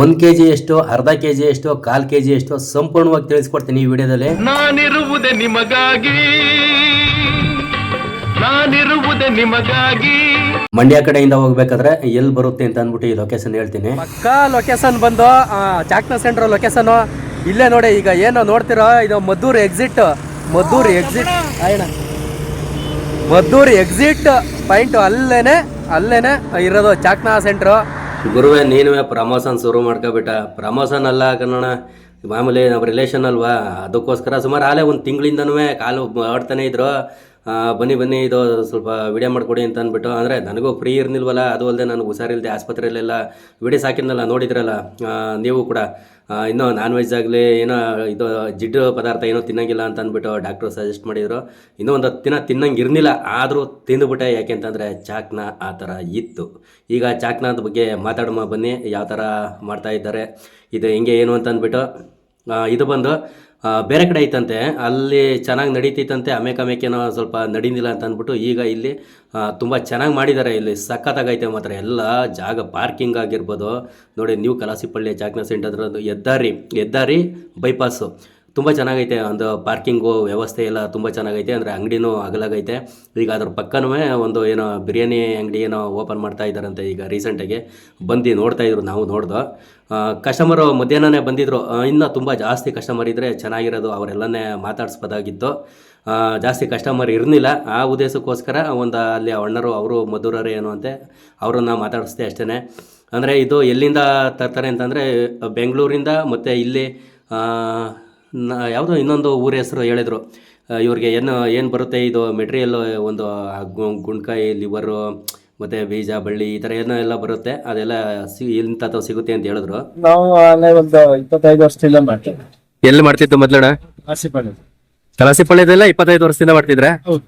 ಒಂದು K G ಎಷ್ಟು ಅರ್ಧ ಕೆ ಜಿ ಎಷ್ಟು ಕಾಲು ಕೆ ಜಿ ಎಷ್ಟು ಸಂಪೂರ್ಣವಾಗಿ ತಿಳಿಸ್ಕೊಡ್ತೀನಿ ಈ ವಿಡಿಯೋದಲ್ಲಿ. ನಾನಿರುವುದೇ ನಿಮಗಾಗಿ. ನಾನಿರುವುದೇ ನಿಮಗಾಗಿ. ಮಂಡ್ಯ ಕಡೆಯಿಂದ ಹೋಗ್ಬೇಕಾದ್ರೆ ಎಲ್ಲಿ ಬರುತ್ತೆ ಅಂತ ಅಂದ್ಬಿಟ್ಟು ಈ ಲೊಕೇಶನ್ ಹೇಳ್ತೀನಿ. ಪಕ್ಕಾ ಲೊಕೇಶನ್ ಬಂದು ಚಾಕ್ನಾ ಸೆಂಟ್ರ್ ಲೊಕೇಶನ್ ಇಲ್ಲೇ ನೋಡಿ ಈಗ ಏನು ನೋಡ್ತಿರೋ ಇದು Maddur exit Maddur exit Maddur exit point ಅಲ್ಲೇನೆ ಅಲ್ಲೇನೆ ಇರೋದು ಚಾಕ್ನ ಸೆಂಟ್ರು ಗುರುವೆ, ನೀನುವೇ ಪ್ರಮೋಷನ್ ಶುರು ಮಾಡ್ಕೊಬಿಟ್ಟ. ಪ್ರಮೋಷನ್ ಅಲ್ಲ ಕನ್ನಡ ಮಾಮೂಲಿ ನಮ್ಮ ರಿಲೇಷನ್ ಅಲ್ವಾ? ಅದಕ್ಕೋಸ್ಕರ ಸುಮಾರು ಆಲೇ ಒಂದು ತಿಂಗಳಿಂದನೂ ಕಾಲು ಆಡ್ತಾನೆ ಇದ್ರು. ಬನ್ನಿ ಬನ್ನಿ, ಇದು ಸ್ವಲ್ಪ ವಿಡಿಯೋ ಮಾಡಿಕೊಡಿ ಅಂತ ಅಂದ್ಬಿಟ್ಟು. ಅಂದರೆ ನನಗೂ ಫ್ರೀ ಇರ್ನಿಲ್ವಲ್ಲ, ಅದು ಅಲ್ಲದೆ ನನಗೆ ಹುಷಾರಿಲ್ಲದೆ ಆಸ್ಪತ್ರೆಯಲ್ಲೆಲ್ಲ ವಿಡಿಯೋಸ್ ಸಾಕಿದ್ನಲ್ಲ, ನೋಡಿದ್ರಲ್ಲ ನೀವು ಕೂಡ. ಇನ್ನೂ ನಾನ್ ವೆಜ್ ಆಗಲಿ, ಏನೋ ಇದು ಜಿಡ್ಡು ಪದಾರ್ಥ ಏನೋ ತಿನ್ನಂಗಿಲ್ಲ ಅಂತ ಅಂದ್ಬಿಟ್ಟು ಡಾಕ್ಟ್ರು ಸಜೆಸ್ಟ್ ಮಾಡಿದರು. ಇನ್ನೂ ಒಂದು ದಿನ ತಿನ್ನಂಗೆ ಇರ್ನಿಲ್ಲ, ಆದರೂ ತಿಂದುಬಿಟ್ಟೆ. ಯಾಕೆಂತಂದರೆ ಚಾಕ್ನ ಆ ಥರ ಇತ್ತು. ಈಗ ಚಾಕ್ನಾದ ಬಗ್ಗೆ ಮಾತಾಡೋಣ ಬನ್ನಿ, ಯಾವ ಥರ ಮಾಡ್ತಾಯಿದ್ದಾರೆ ಇದು ಹೆಂಗೆ, ಏನು ಅಂತ ಅಂದ್ಬಿಟ್ಟು. ಇದು ಬಂದು ಬೇರೆ ಕಡೆ ಐತಂತೆ. ಅಲ್ಲಿ ಚೆನ್ನಾಗಿ ನಡೀತೈತಂತೆ. ಅಮೇಕ್ ಅಮೇಕೇನೋ ಸ್ವಲ್ಪ ನಡೀನಿಲ್ಲ ಅಂತ ಅಂದ್ಬಿಟ್ಟು ಈಗ ಇಲ್ಲಿ ತುಂಬ ಚೆನ್ನಾಗಿ ಮಾಡಿದ್ದಾರೆ ಇಲ್ಲಿ. ಸಖತ್ತಾಗೈತೆ ಮಾತ್ರ. ಎಲ್ಲ ಜಾಗ ಪಾರ್ಕಿಂಗ್ ಆಗಿರ್ಬೋದು. ನೋಡಿ ನ್ಯೂ ಕಲಾಸಿಪಳ್ಳಿ ಜಾಗ್ನ ಸೆಂಟರ್ ಹೆದ್ದಾರಿ ಹೆದ್ದಾರಿ ಬೈಪಾಸು ತುಂಬ ಚೆನ್ನಾಗೈತೆ. ಒಂದು ಪಾರ್ಕಿಂಗು ವ್ಯವಸ್ಥೆ ಎಲ್ಲ ತುಂಬ ಚೆನ್ನಾಗೈತೆ. ಅಂದರೆ ಅಂಗಡಿನೂ ಅಗಲಾಗೈತೆ. ಈಗ ಅದ್ರ ಪಕ್ಕನೂ ಒಂದು ಏನೋ ಬಿರಿಯಾನಿ ಅಂಗಡಿ ಏನೋ ಓಪನ್ ಮಾಡ್ತಾ ಇದ್ದಾರಂತೆ ಈಗ ರೀಸೆಂಟಾಗಿ ಬಂದು ನೋಡ್ತಾ ಇದ್ರು ನಾವು ನೋಡ್ದೋ. ಕಸ್ಟಮರು ಮಧ್ಯಾಹ್ನನೇ ಬಂದಿದ್ರು. ಆ, ಇನ್ನೂ ತುಂಬ ಜಾಸ್ತಿ ಕಸ್ಟಮರ್ ಇದ್ದರೆ ಚೆನ್ನಾಗಿರೋದು ಅವರೆಲ್ಲನೇ ಮಾತಾಡಿಸ್ಬೋದಾಗಿತ್ತು ಜಾಸ್ತಿ ಕಸ್ಟಮರ್ ಇರಲಿಲ್ಲ ಆ ಉದ್ದೇಶಕ್ಕೋಸ್ಕರ ಒಂದು ಅಲ್ಲಿ ಅಣ್ಣರು ಅವರು ಮಧುರರು ಏನು ಅಂತೆ ಅವರನ್ನು ಮಾತಾಡಿಸ್ದೆ ಅಷ್ಟೇ ಅಂದರೆ ಇದು ಎಲ್ಲಿಂದ ತರ್ತಾರೆ ಅಂತಂದರೆ ಬೆಂಗಳೂರಿಂದ ಮತ್ತು ಇಲ್ಲಿ ನ ಯಾವುದೋ ಇನ್ನೊಂದು ಊರ ಹೆಸರು ಹೇಳಿದರು. ಇವ್ರಿಗೆ ಏನು ಏನು ಬರುತ್ತೆ ಇದು ಮೆಟೀರಿಯಲ್ಲು ಒಂದು ಗುಂಡ್ಕಾಯಿ ಲಿವರು ಮತ್ತೆ ಬೀಜ ಬಳ್ಳಿ ಈ ತರ ಏನೋ ಎಲ್ಲ ಬರುತ್ತೆ. ಅದೆಲ್ಲ ಸಿ ಇಂಥದ್ದು ಸಿಗುತ್ತೆ ಅಂತ ಹೇಳಿದ್ರು. ನಾವು ಅಲ್ಲೇ ಒಂದು ಇಪ್ಪತ್ತೈದು ವರ್ಷದಿಂದ ಮಾಡ್ತೀವಿ. ಎಲ್ಲಿ ಮಾಡ್ತಿದ್ದು ಮೊದ್ಲಣ ಕಲಾಸಿಪಳ್ಳಿದೆಲ್ಲ ಇಪ್ಪತ್ತೈದು ವರ್ಷದಿಂದ ಮಾಡ್ತಿದ್ರೆ? ಹೌದು.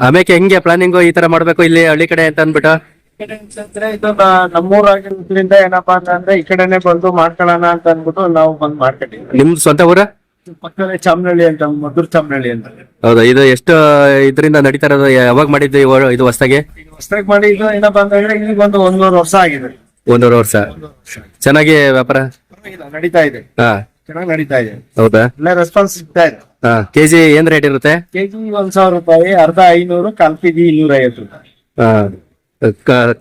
ಆಮೇಲೆ ಹೆಂಗೆ ಪ್ಲಾನಿಂಗು ಈ ತರ ಮಾಡ್ಬೇಕು ಇಲ್ಲಿ ಹಳ್ಳಿ ಕಡೆ ಅಂತ ಅಂದ್ಬಿಟ್ಟು? ಕಡೆ ಅಂತಂದ್ರೆ ಇದು ನಮ್ಮೂರಾಗಿರೋದ್ರಿಂದ ಏನಪ್ಪಾ ಅಂತಂದ್ರೆ ಈ ಕಡೆನೆ ಬಂದು ಮಾಡ್ಕೊಳ್ಳೋಣ ಅಂತ ಅಂದ್ಬಿಟ್ಟು ನಾವು ಬಂದು ಮಾಡ್ಕೊಂಡಿದ್ವಿ ನಿಮ್ದು ಸ್ವಂತ ಊರ? ಪಕ್ಕದಲ್ಲಿ ಚಾಮನಹಳ್ಳಿ ಅಂತ ಮಧುರ್ ಚಾಮನಹಳ್ಳಿ ಅಂತ. ಹೌದಾ ಇದು ಎಷ್ಟು ಇದರಿಂದ ನಡೀತಾ ಇರೋದು ಯಾವಾಗ ಮಾಡಿದ್ದು ಇವ- ಇದು ಹೊಸದಾಗಿ? ಹೊಸದಾಗಿ ಮಾಡಿ ಇದು ಏನಪ್ಪಾ ಅಂತಂದ್ರೆ ಈಗ ಒಂದು ಒಂದೂವರೆ ವರ್ಷ ಆಗಿದೆ. ಒಂದೂವರೆ ವರ್ಷ. ಚೆನ್ನಾಗಿ ವ್ಯಾಪಾರ? ಪರವಾಗಿಲ್ಲ ನಡೀತಾ ಇದೆ. ಹಾ. ಚೆನ್ನಾಗಿ ನಡೀತಾ ಇದೆ. ಹೌದಾ? ಒಳ್ಳೆ ರೆಸ್ಪಾನ್ಸ್ ಸಿಗ್ತಾ ಇದೆ. ಹಾ ಕೆಜಿ ಏನ್ ರೇಟ್ ಇರುತ್ತೆ? ಕೆಜಿ ಒಂದ್ ಸಾವಿರ ರೂಪಾಯಿ ಅರ್ಧ ಐನೂರು ಕಾಲ್ ಕೆಜಿ ಇನ್ನೂರ ಐವತ್ತು ರೂಪಾಯಿ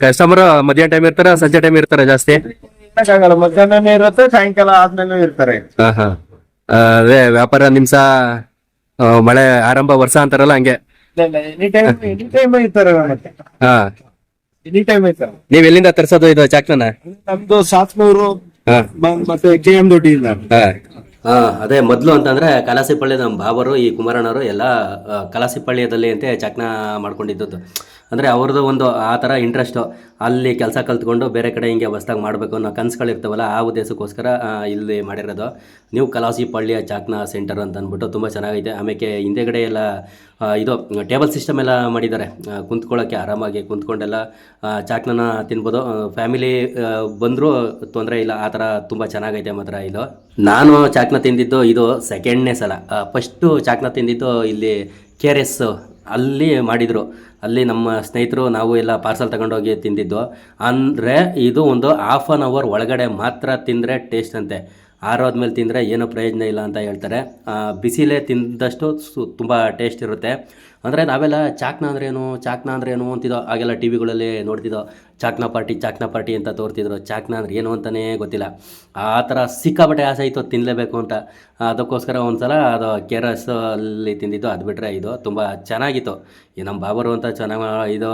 ಕಸ್ಟಮರ್ ಮಧ್ಯಾಹ್ನ ಟೈಮ್ ಇರ್ತಾರ ಸಂಜೆ ಟೈಮ್ ಇರ್ತಾರ ಜಾಸ್ತಿ? ಮಧ್ಯಾಹ್ನ ಮಧ್ಯಾಹ್ನನೇ ಇರುತ್ತೆ ಸಾಯಂಕಾಲ ಆದ್ಮೇಲೆ ಇರ್ತಾರೆ. ಹಾ ಹಾ. ಅದೇ ವ್ಯಾಪಾರ ನಿಮ್ಸ ಮಳೆ ಆರಂಭ ವರ್ಷ ಅಂತಾರಲ್ಲ ಹಂಗೆ. ಎನಿ ಟೈಮ್ ಎನಿ ಟೈಮ್ ಇರ್ತಾರೆ ಮತ್ತೆ. ಹಾ. ಎನಿ ಟೈಮ್ ಇರ್ತಾರೆ. ನೀವ್ ಎಲ್ಲಿಂದ ತರ್ಸೋದು ಇದು ಚಾಕ್ನ ನಮ್ದು ಸಾತ್ನೂರು ಮತ್ತೆ ಕೆ ಎಂ ದೊಡ್ಡಿಯಿಂದ ಹಾ, ಅದೇ ಮೊದಲು ಅಂತಂದ್ರೆ ಕಲಾಸಿಪಳ್ಳಿ ನಮ್ಮ ಬಾಬರು, ಈ ಕುಮಾರಣ್ಣವರು ಎಲ್ಲ ಕಲಾಸಿಪಳ್ಳಿಯದಲ್ಲಿ ಅಂತೆ ಚಕ್ನ ಮಾಡ್ಕೊಂಡಿದ್ದದ್ದು. ಅಂದರೆ ಅವ್ರದ್ದು ಒಂದು ಆ ಥರ ಇಂಟ್ರೆಸ್ಟು ಅಲ್ಲಿ ಕೆಲಸ ಕಲ್ತ್ಕೊಂಡು ಬೇರೆ ಕಡೆ ಹಿಂಗೆ ಹೊಸ್ದಾಗಿ ಮಾಡಬೇಕು ಅನ್ನೋ ಕನಸುಗಳಿರ್ತಾವಲ್ಲ ಆ ಉದ್ದೇಶಕ್ಕೋಸ್ಕರ ಇಲ್ಲಿ ಮಾಡಿರೋದು. ನೀವು ಕಲಾಸಿಪಳ್ಳಿಯ ಚಾಕ್ನ ಸೆಂಟರ್ ಅಂತ ಅಂದ್ಬಿಟ್ಟು ತುಂಬ ಚೆನ್ನಾಗೈತೆ. ಆಮೇಲೆ ಹಿಂದೆಗಡೆ ಎಲ್ಲ ಇದು ಟೇಬಲ್ ಸಿಸ್ಟಮ್ ಎಲ್ಲ ಮಾಡಿದ್ದಾರೆ. ಕುಂತ್ಕೊಳ್ಳೋಕ್ಕೆ ಆರಾಮಾಗಿ ಕುಂತ್ಕೊಂಡೆಲ್ಲ ಚಾಕ್ನ ತಿನ್ಬೋದು. ಫ್ಯಾಮಿಲಿ ಬಂದರೂ ತೊಂದರೆ ಇಲ್ಲ. ಆ ಥರ ತುಂಬ ಚೆನ್ನಾಗೈತೆ ಮಾತ್ರ ಇದು. ನಾನು ಚಾಕ್ನ ತಿಂದಿದ್ದು ಇದು ಸೆಕೆಂಡ್ನೇ ಸಲ. ಫಸ್ಟು ಚಾಕ್ನ ತಿಂದಿದ್ದು ಇಲ್ಲಿ ಕೆ ಆರ್ ಎಸ್ ಅಲ್ಲಿ ಮಾಡಿದರು. ಅಲ್ಲಿ ನಮ್ಮ ಸ್ನೇಹಿತರು ನಾವು ಎಲ್ಲ ಪಾರ್ಸಲ್ ತಗೊಂಡೋಗಿ ತಿಂದಿದ್ದು. ಅಂದರೆ ಇದು ಒಂದು ಹಾಫ್ ಆನ್ ಅವರ್ ಒಳಗಡೆ ಮಾತ್ರ ತಿಂದರೆ ಟೇಸ್ಟ್ ಅಂತೆ. ಆರೋದ್ಮೇಲೆ ತಿಂದರೆ ಏನೂ ಪ್ರಯೋಜನ ಇಲ್ಲ ಅಂತ ಹೇಳ್ತಾರೆ. ಬಿಸಿಲೇ ತಿಂದಷ್ಟು ಸು, ತುಂಬ ಟೇಸ್ಟ್ ಇರುತ್ತೆ. ಅಂದರೆ ನಾವೆಲ್ಲ ಚಾಕ್ನ ಅಂದ್ರೇನು ಚಾಕ್ನ ಅಂದ್ರೇನು ಅಂತಿದ್ದೋ ಆಗೆಲ್ಲ ಟಿ ವಿಗಳಲ್ಲಿ ನೋಡ್ತಿದ್ದೋ ಚಾಕ್ನ ಪಾರ್ಟಿ ಚಾಕ್ನ ಪಾರ್ಟಿ ಅಂತ ತೋರ್ತಿದ್ರು, ಚಾಕ್ನ ಅಂದ್ರೆ ಏನು ಅಂತಲೇ ಗೊತ್ತಿಲ್ಲ. ಆ ಥರ ಸಿಕ್ಕಾಬಟ್ಟೆ ಆಸೆ ಇತ್ತು ತಿನ್ನಲೇಬೇಕು ಅಂತ. ಅದಕ್ಕೋಸ್ಕರ ಒಂದ್ಸಲ ಅದು ಕೆ ಆರ್ ತಿಂದಿದ್ದು, ಅದು ಬಿಟ್ಟರೆ ಇದು ತುಂಬ ಚೆನ್ನಾಗಿತ್ತು. ಈ ನಮ್ಮ ಬಾಬರು ಅಂತ ಚೆನ್ನಾಗಿ, ಇದು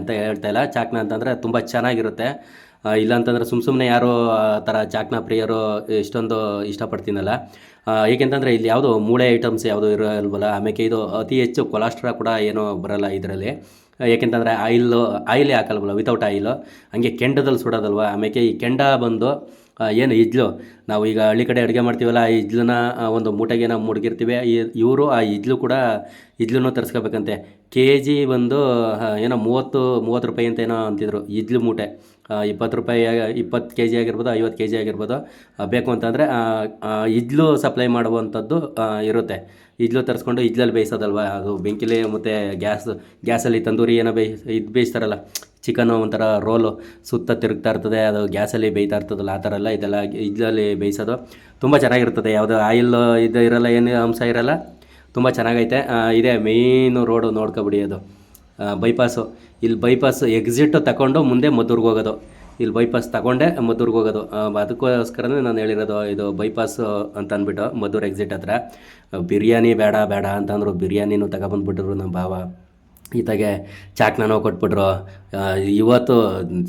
ಅಂತ ಹೇಳ್ತಾ ಇಲ್ಲ. ಚಾಕ್ನ ಅಂತಂದರೆ ತುಂಬ ಚೆನ್ನಾಗಿರುತ್ತೆ. ಆ, ಇಲ್ಲ ಅಂತಂದ್ರೆ ಸುಮ್ಮ ಸುಮ್ಮನೆ ಯಾರೋ ಥರ ಚಾಕ್ನ ಪ್ರಿಯರು ಇಷ್ಟೊಂದು ಇಷ್ಟಪಡ್ತೀನಲ್ಲ. ಏಕೆಂತಂದರೆ ಇಲ್ಲಿ ಯಾವುದು ಮೂಳೆ ಐಟಮ್ಸ್ ಯಾವುದು ಇರೋಲ್ವಲ್ಲ ಆಮೇಲೆ ಇದು ಅತಿ ಹೆಚ್ಚು ಕೊಲೆಸ್ಟ್ರಾ ಕೂಡ ಏನೋ ಬರಲ್ಲ ಇದರಲ್ಲಿ. ಏಕೆಂತಂದರೆ ಆಯಿಲ್ ಆಯಿಲೇ ಹಾಕಲ್ವಲ್ಲ ವಿತೌಟ್ ಆಯಿಲು. ಹಂಗೆ ಕೆಂಡದಲ್ಲಿ ಸುಡೋದಲ್ವ ಆಮೇಲೆ ಈ ಕೆಂಡ ಬಂದು ಏನು ಇಜ್ಲು ನಾವು ಈಗ ಹಳ್ಳಿ ಕಡೆ ಅಡುಗೆ ಮಾಡ್ತೀವಲ್ಲ ಆ ಇಜ್ಲನ್ನ ಒಂದು ಮೂಟೆಗೆ ನಾವು ಮುಡ್ಗಿರ್ತೀವಿ ಇವರು ಆ ಇಜ್ಲು ಕೂಡ ಇಜ್ಲೂ ತರಿಸ್ಕೋಬೇಕಂತೆ. ಕೆ ಜಿ ಬಂದು ಏನೋ ಮೂವತ್ತು ಮೂವತ್ತು ರೂಪಾಯಿ ಅಂತ ಏನೋ ಅಂತಿದ್ರು ಇಜ್ಲು ಮೂಟೆ. ಇಪ್ಪತ್ತು ರೂಪಾಯಿ ಇಪ್ಪತ್ತು ಕೆ ಜಿ ಆಗಿರ್ಬೋದು, ಐವತ್ತು ಕೆ ಜಿ ಆಗಿರ್ಬೋದು ಬೇಕು ಅಂತಂದರೆ ಇಡ್ಲು ಸಪ್ಲೈ ಮಾಡುವಂಥದ್ದು ಇರುತ್ತೆ. ಇಡ್ಲು ತರಿಸ್ಕೊಂಡು ಇಡ್ಲಲ್ಲಿ ಬೇಯಿಸೋದಲ್ವ? ಅದು ಬೆಂಕಿಲಿ ಮತ್ತು ಗ್ಯಾಸ್, ಗ್ಯಾಸಲ್ಲಿ ತಂದೂರಿ ಏನೋ ಬೇಯಿ, ಇದು ಬೇಯಿಸ್ತಾರಲ್ಲ ಚಿಕನ್ನು ಒಂಥರ ರೋಲು, ಸುತ್ತ ತಿರುಗ್ತಾ ಇರ್ತದೆ, ಅದು ಗ್ಯಾಸಲ್ಲಿ ಬೇಯ್ತಾ ಇರ್ತದಲ್ಲ, ಆ ಥರ ಎಲ್ಲ ಇದೆಲ್ಲ ಇದ್ಲಲ್ಲಿ ಬೇಯಿಸೋದು. ತುಂಬ ಚೆನ್ನಾಗಿರ್ತದೆ, ಯಾವುದೋ ಆಯಿಲ್ ಇದು ಇರೋಲ್ಲ, ಏನು ಅಂಶ ಇರೋಲ್ಲ, ತುಂಬ ಚೆನ್ನಾಗೈತೆ. ಇದೇ ಮೇಯ್ನು ರೋಡು ನೋಡ್ಕೊಬಿಡಿ ಅದು. ಬೈಪಾಸು ಇಲ್ಲಿ ಬೈಪಾಸ್ ಎಕ್ಸಿಟ್ ತಗೊಂಡು ಮುಂದೆ ಮದ್ದೂರ್ಗೆ ಹೋಗೋದು. ಇಲ್ಲಿ ಬೈಪಾಸ್ ತಗೊಂಡೆ, ಮದ್ದೂರ್ಗೆ ಹೋಗೋದು. ಅದಕ್ಕೋಸ್ಕರನೇ ನಾನು ಹೇಳಿರೋದು, ಇದು ಬೈಪಾಸ್ ಅಂತ ಅಂದ್ಬಿಟ್ಟು ಮದ್ದೂರು ಎಕ್ಸಿಟ್ ಹತ್ರ. ಬಿರಿಯಾನಿ ಬೇಡ ಬೇಡ ಅಂತಂದ್ರು ಬಿರಿಯಾನಿನೂ ತಗೊಬಂದ್ಬಿಟ್ರು ನಮ್ಮ ಭಾವ. ಈತಾಗೆ ಚಾಕ್ನಾನೋ ಕೊಟ್ಬಿಟ್ರು. ಇವತ್ತು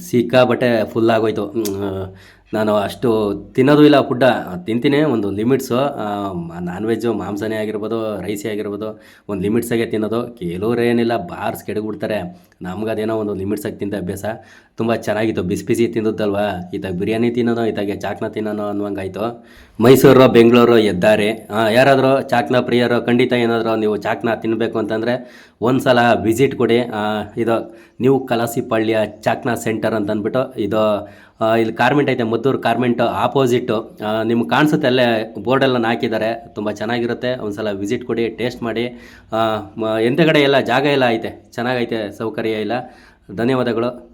ಸಿಕ್ಕಾಬಟ್ಟೆ ಫುಲ್ ಆಗೋಯ್ತು. ನಾನು ಅಷ್ಟು ತಿನ್ನೋದು ಇಲ್ಲ ಫುಡ್ಡ. ತಿಂತೀನಿ, ಒಂದು ಲಿಮಿಟ್ಸು ನಾನ್ ವೆಜ್ಜು ಮಾಂಸನೇ ಆಗಿರ್ಬೋದು, ರೈಸೇ ಆಗಿರ್ಬೋದು, ಒಂದು ಲಿಮಿಟ್ಸಾಗೆ ತಿನ್ನೋದು. ಕೆಲವ್ರು ಏನಿಲ್ಲ, ಬಾರ್ಸ್ ಕೆಡಗ್ಬಿಡ್ತಾರೆ. ನಮ್ಗೆ ಅದೇನೋ ಒಂದು ಲಿಮಿಟ್ಸಾಗಿ ತಿಂದ ಅಭ್ಯಾಸ. ತುಂಬ ಚೆನ್ನಾಗಿತ್ತು. ಬಿಸಿ ಬಿಸಿ ತಿಂದದ್ದಲ್ವಾ? ಈತಾಗ ಬಿರಿಯಾನಿ ತಿನ್ನೋದು ಈತಾಗೆ ಚಾಕ್ನ ತಿನ್ನೋನು ಅನ್ನುವಂಗಾಯ್ತು. ಮೈಸೂರು, ಬೆಂಗಳೂರು ಎದ್ದಾರೆ ಯಾರಾದರೂ ಚಾಕ್ನ ಪ್ರಿಯರು, ಖಂಡಿತ ಏನಾದರೂ ನೀವು ಚಾಕ್ನ ತಿನ್ನಬೇಕು ಅಂತಂದರೆ ಒಂದು ಸಲ ವಿಸಿಟ್ ಕೊಡಿ. ಇದು ನ್ಯೂ ಕಲಾಸಿಪಳ್ಳಿಯ ಚಾಕ್ನ ಸೆಂಟರ್ ಅಂತ ಅಂದ್ಬಿಟ್ಟು ಇದು ಇಲ್ಲಿ ಕಾರ್ಮೆಂಟ್ ಐತೆ, ಮದ್ದೂರು ಕಾರ್ಮೆಂಟ್ ಆಪೋಸಿಟ್ಟು ನಿಮ್ಗೆ ಕಾಣಿಸುತ್ತೆ ಅಲ್ಲೇ ಬೋರ್ಡೆಲ್ಲ ಹಾಕಿದ್ದಾರೆ. ತುಂಬ ಚೆನ್ನಾಗಿರುತ್ತೆ. ಒಂದು ಸಲ ವಿಸಿಟ್ ಕೊಡಿ ಟೇಸ್ಟ್ ಮಾಡಿ. ಎಂಥ ಕಡೆ ಎಲ್ಲ ಜಾಗ ಎಲ್ಲ ಐತೆ. ಚೆನ್ನಾಗೈತೆ ಸೌಕರ್ಯ ಇಲ್ಲ. ಧನ್ಯವಾದಗಳು.